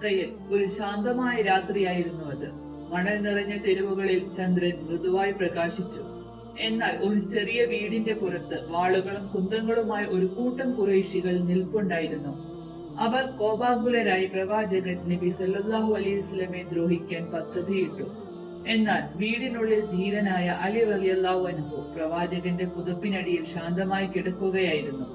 മക്കയിൽ ഒരു ശാന്തമായ രാത്രിയായിരുന്നു അത്. മണൽ നിറഞ്ഞ തെരുവുകളിൽ ചന്ദ്രൻ മൃദുവായി പ്രകാശിച്ചു. എന്നാൽ ഒരു ചെറിയ വീടിന്റെ പുറത്ത് വാളുകളും കുന്തങ്ങളുമായി ഒരു കൂട്ടം കുറേശികൾ നിൽപ്പുണ്ടായിരുന്നു. അവർ കോപാകുലരായി പ്രവാചകൻ നബി സല്ലാഹു അലൈഹി വസല്ലമയെ ദ്രോഹിക്കാൻ പദ്ധതിയിട്ടു. എന്നാൽ വീടിനുള്ളിൽ ധീരനായ അലി റലിയല്ലാഹു അൻഹു പ്രവാചകന്റെ പുതപ്പിനടിയിൽ ശാന്തമായി കിടക്കുകയായിരുന്നു.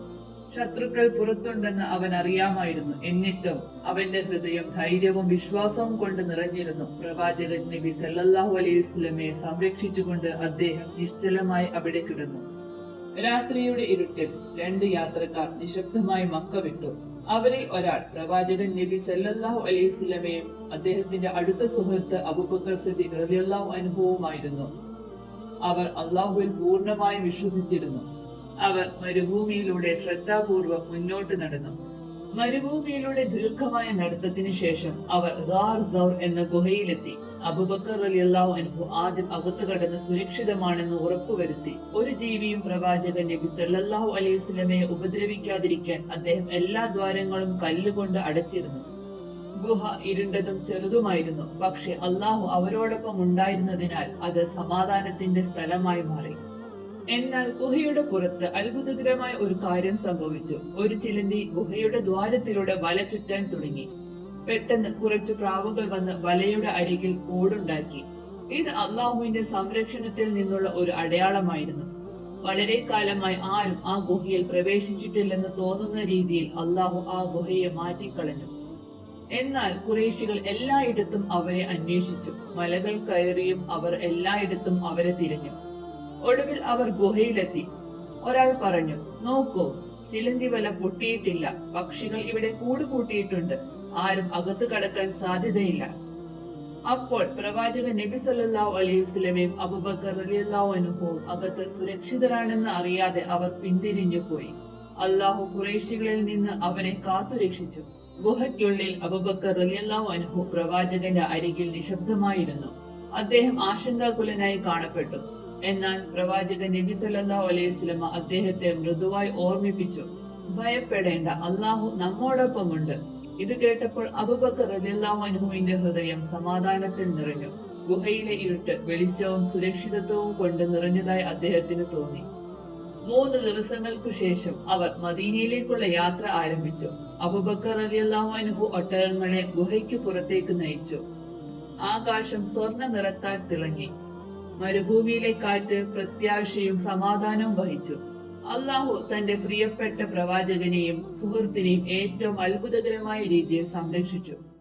ശത്രുക്കൾ പുറത്തുണ്ടെന്ന് അവൻ അറിയാമായിരുന്നു. എന്നിട്ടും അവന്റെ ഹൃദയം ധൈര്യവും വിശ്വാസവും കൊണ്ട് നിറഞ്ഞിരുന്നു. പ്രവാചകൻ നബി സല്ലാഹു അലൈഹി വസല്ലമയെ സംരക്ഷിച്ചുകൊണ്ട് അദ്ദേഹം നിശ്ചലമായി അവിടെ കിടന്നു. രാത്രിയുടെ ഇരുട്ടിൽ രണ്ട് യാത്രക്കാർ നിശബ്ദമായി മക്ക വിട്ടു. അവരിൽ ഒരാൾ പ്രവാചകൻ നബി സല്ലല്ലാഹു അലൈഹി സ്വലമയും അദ്ദേഹത്തിന്റെ അടുത്ത സുഹൃത്ത് അബുബക്കർ സിദ്ദീഖ് റളിയല്ലാഹു അനുഭവമായിരുന്നു അവർ അള്ളാഹുവിൽ പൂർണമായും വിശ്വസിച്ചിരുന്നു. അവർ മരുഭൂമിയിലൂടെ ശ്രദ്ധാപൂർവം മുന്നോട്ട് നടന്നു. മരുഭൂമിയിലൂടെ ദീർഘമായ നടത്തത്തിന് ശേഷം അവർ എന്ന ഗുഹയിലെത്തി. അബുബക്കർ റളിയല്ലാഹു അൻഹു ആദ്യം അകത്ത് കടന്ന് സുരക്ഷിതമാണെന്ന് ഉറപ്പുവരുത്തി. ഒരു ജീവിയും പ്രവാചകൻ നബി സല്ലല്ലാഹു അലൈഹി സ്വലമയെ ഉപദ്രവിക്കാതിരിക്കാൻ അദ്ദേഹം എല്ലാ ദ്വാരങ്ങളും കല്ലുകൊണ്ട് അടച്ചിരുന്നു. ഗുഹ ഇരുണ്ടതും ചെറുതുമായിരുന്നു. പക്ഷെ അള്ളാഹു അവരോടൊപ്പം ഉണ്ടായിരുന്നതിനാൽ അത് സമാധാനത്തിന്റെ സ്ഥലമായി മാറി. എന്നാൽ ഗുഹയുടെ പുറത്ത് അത്ഭുതകരമായ ഒരു കാര്യം സംഭവിച്ചു. ഒരു ചിലന്തി ഗുഹയുടെ ദ്വാരത്തിലൂടെ വല ചുറ്റാൻ തുടങ്ങി. പെട്ടെന്ന് കുറച്ചു പ്രാവുകൾ വന്ന് വലയുടെ അരികിൽ കൂടുണ്ടാക്കി ഇത് അള്ളാഹുവിന്റെ സംരക്ഷണത്തിൽ നിന്നുള്ള ഒരു അടയാളമായിരുന്നു. വളരെ കാലമായി ആരും ആ ഗുഹയിൽ പ്രവേശിച്ചിട്ടില്ലെന്ന് തോന്നുന്ന രീതിയിൽ അള്ളാഹു ആ ഗുഹയെ മാറ്റിക്കളഞ്ഞു. എന്നാൽ കുറേശികൾ എല്ലായിടത്തും അവരെ അന്വേഷിച്ചു. മലകൾ കയറിയും അവർ എല്ലായിടത്തും അവരെ തിരഞ്ഞു. ഒടുവിൽ അവർ ഗുഹയിലെത്തി. ഒരാൾ പറഞ്ഞു നോക്കൂ ചിലന്തി വല പൊട്ടിയിട്ടില്ല. പക്ഷികൾ ഇവിടെ കൂട് കൂട്ടിയിട്ടുണ്ട് ആരും അകത്ത് കടക്കാൻ സാധ്യതയില്ല. അപ്പോൾ പ്രവാചകൻ നബി സല്ലല്ലാഹു അലൈഹി വസല്ലമയും അബൂബക്കർ റളിയല്ലാഹു അൻഹുവും അകത്ത് സുരക്ഷിതരാണെന്ന് അറിയാതെ അവർ പിന്തിരിഞ്ഞു പോയി. അള്ളാഹു കുറേശികളിൽ നിന്ന് അവനെ കാത്തുരക്ഷിച്ചു ഗുഹയ്ക്കുള്ളിൽ അബൂബക്കർ റളിയല്ലാഹു അൻഹു പ്രവാചകന്റെ അരികിൽ നിശബ്ദമായിരുന്നു. അദ്ദേഹം ആശങ്കാകുലനായി കാണപ്പെട്ടു. എന്നാൽ പ്രവാചകൻ നബി സല്ലല്ലാഹു അലൈഹി വസല്ലമ അദ്ദേഹത്തെ മൃദുവായി ഓർമ്മിപ്പിച്ചു. ഭയപ്പെടേണ്ട അള്ളാഹു നമ്മോടൊപ്പമുണ്ട്. ഇത് കേട്ടപ്പോൾ അബൂബക്കർ അൻഹുവിന്റെ ഹൃദയം സമാധാനത്തിൽ നിറഞ്ഞു. ഗുഹയിലെ ഇരുട്ട് വെളിച്ചവും സുരക്ഷിതത്വവും കൊണ്ട് നിറഞ്ഞതായി അദ്ദേഹത്തിന് തോന്നി. മൂന്ന് ദിവസങ്ങൾക്കു ശേഷം അവർ മദീനയിലേക്കുള്ള യാത്ര ആരംഭിച്ചു. അബൂബക്കർ അൻഹു ഒട്ടകങ്ങളെ ഗുഹയ്ക്ക് പുറത്തേക്ക് നയിച്ചു. ആകാശം സ്വർണ നിറത്താൽ തിളങ്ങി. മരുഭൂമിയിലെ കാറ്റ് പ്രത്യാശയും സമാധാനവും വഹിച്ചു. അള്ളാഹു തന്റെ പ്രിയപ്പെട്ട പ്രവാചകനെയും സുഹൃത്തിനെയും ഏറ്റവും അത്ഭുതകരമായ രീതിയിൽ സംരക്ഷിച്ചു.